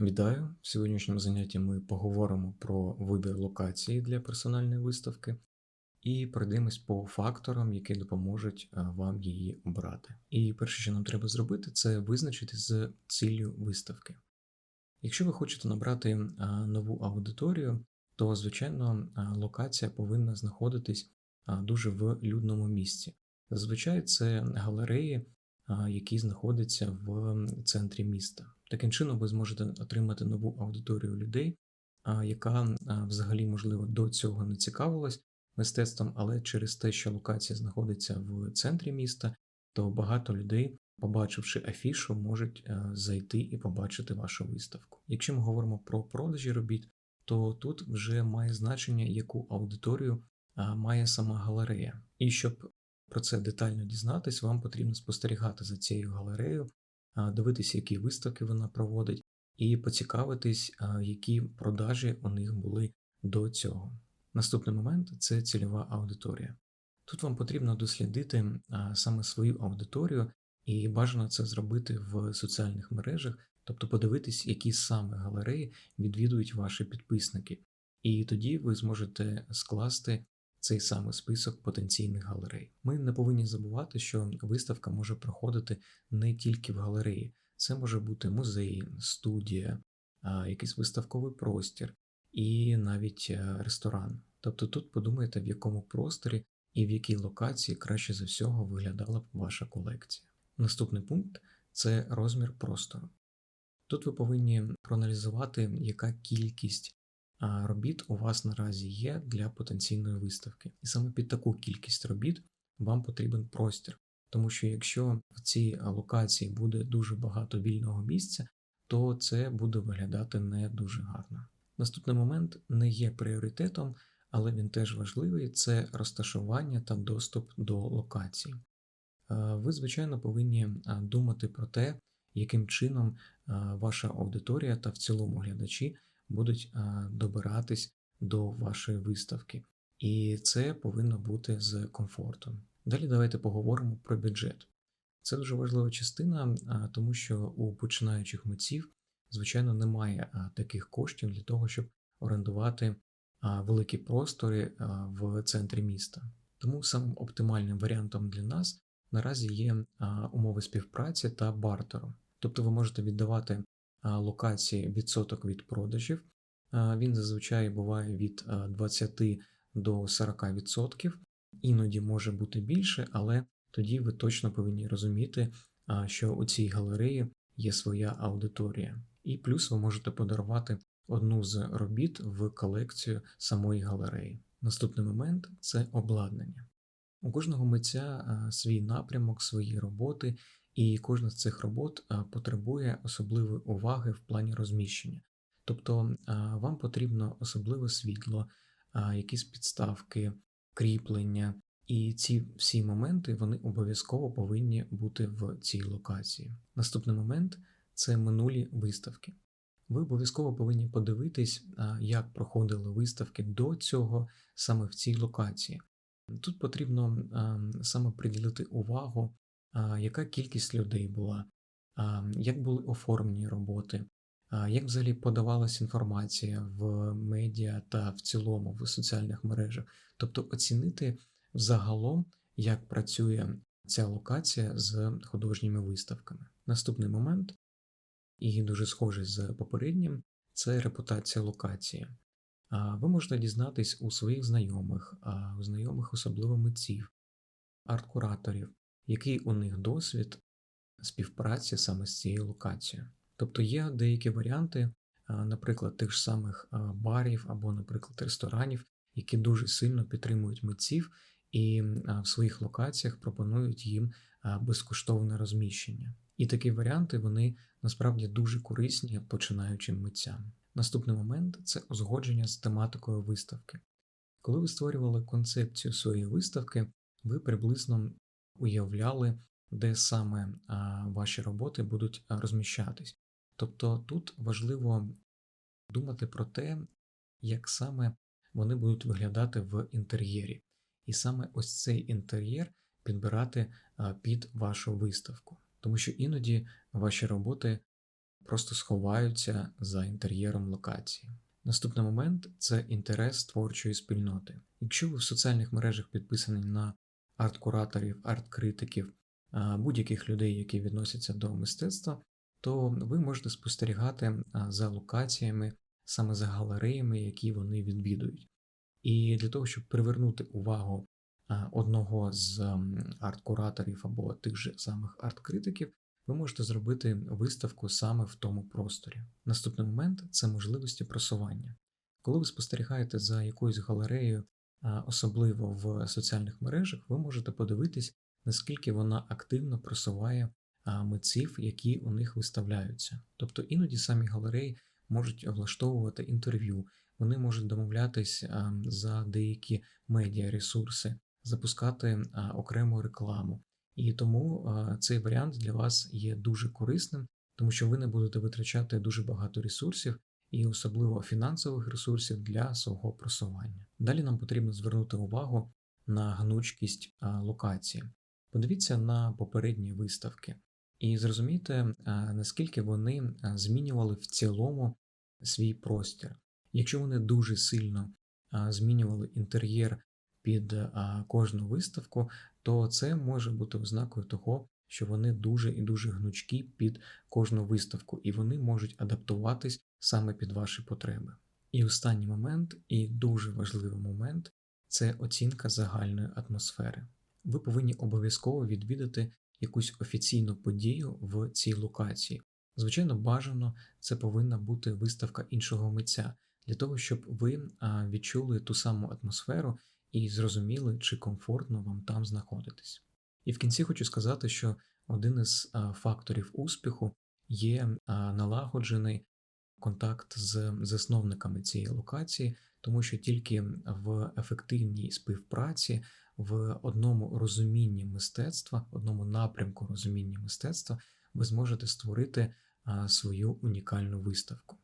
Вітаю! В сьогоднішньому занятті ми поговоримо про вибір локації для персональної виставки і пройдемось по факторам, які допоможуть е, вам її обрати. І перше, що нам треба зробити, це визначити з ціллю виставки. Якщо ви хочете набрати е, нову аудиторію, то, звичайно, е, локація повинна знаходитись дуже в людному місці. Зазвичай це галереї, а, які знаходяться в центрі міста. Таким чином, ви зможете отримати нову аудиторію людей, яка взагалі, можливо, до цього не цікавилась мистецтвом, але через те, що локація знаходиться в центрі міста, то багато людей, побачивши афішу, можуть зайти і побачити вашу виставку. Якщо ми говоримо про продажі робіт, то тут вже має значення, яку аудиторію має сама галерея. І щоб про це детально дізнатись, вам потрібно спостерігати за цією галереєю, дивитися, які виставки вона проводить, і поцікавитись, які продажі у них були до цього. Наступний момент це цільова аудиторія. Тут вам потрібно дослідити саме свою аудиторію, і бажано це зробити в соціальних мережах, тобто подивитись, які саме галереї відвідують ваші підписники. І тоді ви зможете скласти цей самий список потенційних галерей. Ми не повинні забувати, що виставка може проходити не тільки в галереї, це може бути музей, студія, якийсь виставковий простір і навіть е, ресторан. Тобто тут подумайте, в якому просторі і в якій локації краще за всього виглядала б ваша колекція. Наступний пункт це розмір простору. Тут ви повинні проаналізувати, яка кількість робіт у вас наразі є для потенційної виставки. І саме під таку кількість робіт вам потрібен простір. Тому що якщо в цій локації буде дуже багато вільного місця, то це буде виглядати не дуже гарно. Наступний момент не є пріоритетом, але він теж важливий це розташування та доступ до локації. Ви, звичайно, повинні думати про те, яким чином ваша аудиторія та в цілому глядачі будуть добиратись до вашої виставки. І це повинно бути з комфортом. Далі давайте поговоримо про бюджет. Це дуже важлива частина, тому що у починаючих митців, звичайно, немає таких коштів для того, щоб орендувати великі простори в центрі міста. Тому самим оптимальним варіантом для нас наразі є умови співпраці та бартеру. Тобто ви можете віддавати локації відсоток від продажів. Він зазвичай буває від 20 до 40%, іноді може бути більше, але тоді ви точно повинні розуміти, що у цій галереї є своя аудиторія. І плюс ви можете подарувати одну з робіт в колекцію самої галереї. Наступний момент це обладнання. У кожного митця свій напрямок, свої роботи, і кожна з цих робот потребує особливої уваги в плані розміщення. Тобто вам потрібно особливе світло, якісь підставки, кріплення, і ці всі моменти вони обов'язково повинні бути в цій локації. Наступний момент це минулі виставки. Ви обов'язково повинні подивитись, як проходили виставки до цього саме в цій локації. Тут потрібно саме приділити увагу яка кількість людей була, як були оформлені роботи, як взагалі подавалася інформація в медіа та в цілому в соціальних мережах, тобто оцінити взагалом, як працює ця локація з художніми виставками. Наступний момент, і дуже схожий з попереднім, це репутація локації. Ви можете дізнатись у своїх знайомих, у знайомих особливо митців, арт-кураторів, який у них досвід співпраці саме з цією локацією. Тобто є деякі варіанти, наприклад, тих ж самих барів або, наприклад, ресторанів, які дуже сильно підтримують митців і в своїх локаціях пропонують їм безкоштовне розміщення. І такі варіанти вони насправді дуже корисні починаючим митцям. Наступний момент це узгодження з тематикою виставки. Коли ви створювали концепцію своєї виставки, ви приблизно уявляли, де саме ваші роботи будуть розміщатись. Тобто тут важливо думати про те, як саме вони будуть виглядати в інтер'єрі. І саме ось цей інтер'єр підбирати під вашу виставку. Тому що іноді ваші роботи просто сховаються за інтер'єром локації. Наступний момент це інтерес творчої спільноти. Якщо ви в соціальних мережах підписані на арт-кураторів, арт-критиків, будь-яких людей, які відносяться до мистецтва, то ви можете спостерігати за локаціями, саме за галереями, які вони відвідують. І для того, щоб привернути увагу одного з арт-кураторів або тих же самих арт-критиків, ви можете зробити виставку саме в тому просторі. Наступний момент це можливості просування. Коли ви спостерігаєте за якоюсь галереєю, особливо в соціальних мережах, ви можете подивитись, наскільки вона активно просуває митців, які у них виставляються. Тобто іноді самі галереї можуть влаштовувати інтерв'ю, вони можуть домовлятись за деякі медіаресурси, запускати окрему рекламу. І тому цей варіант для вас є дуже корисним, тому що ви не будете витрачати дуже багато ресурсів і особливо фінансових ресурсів для свого просування. Далі нам потрібно звернути увагу на гнучкість локації. Подивіться на попередні виставки і зрозумійте, наскільки вони змінювали в цілому свій простір. Якщо вони дуже сильно змінювали інтер'єр під кожну виставку, то це може бути ознакою того, що вони дуже і дуже гнучкі під кожну виставку, і вони можуть адаптуватись саме під ваші потреби. І останній момент, і дуже важливий момент це оцінка загальної атмосфери. Ви повинні обов'язково відвідати якусь офіційну подію в цій локації. Звичайно, бажано це повинна бути виставка іншого митця для того, щоб ви відчули ту саму атмосферу і зрозуміли, чи комфортно вам там знаходитись. І в кінці хочу сказати, що один із факторів успіху є налагоджений контакт з засновниками цієї локації, тому що тільки в ефективній співпраці, в одному розумінні мистецтва, одному напрямку розуміння мистецтва, ви зможете створити свою унікальну виставку.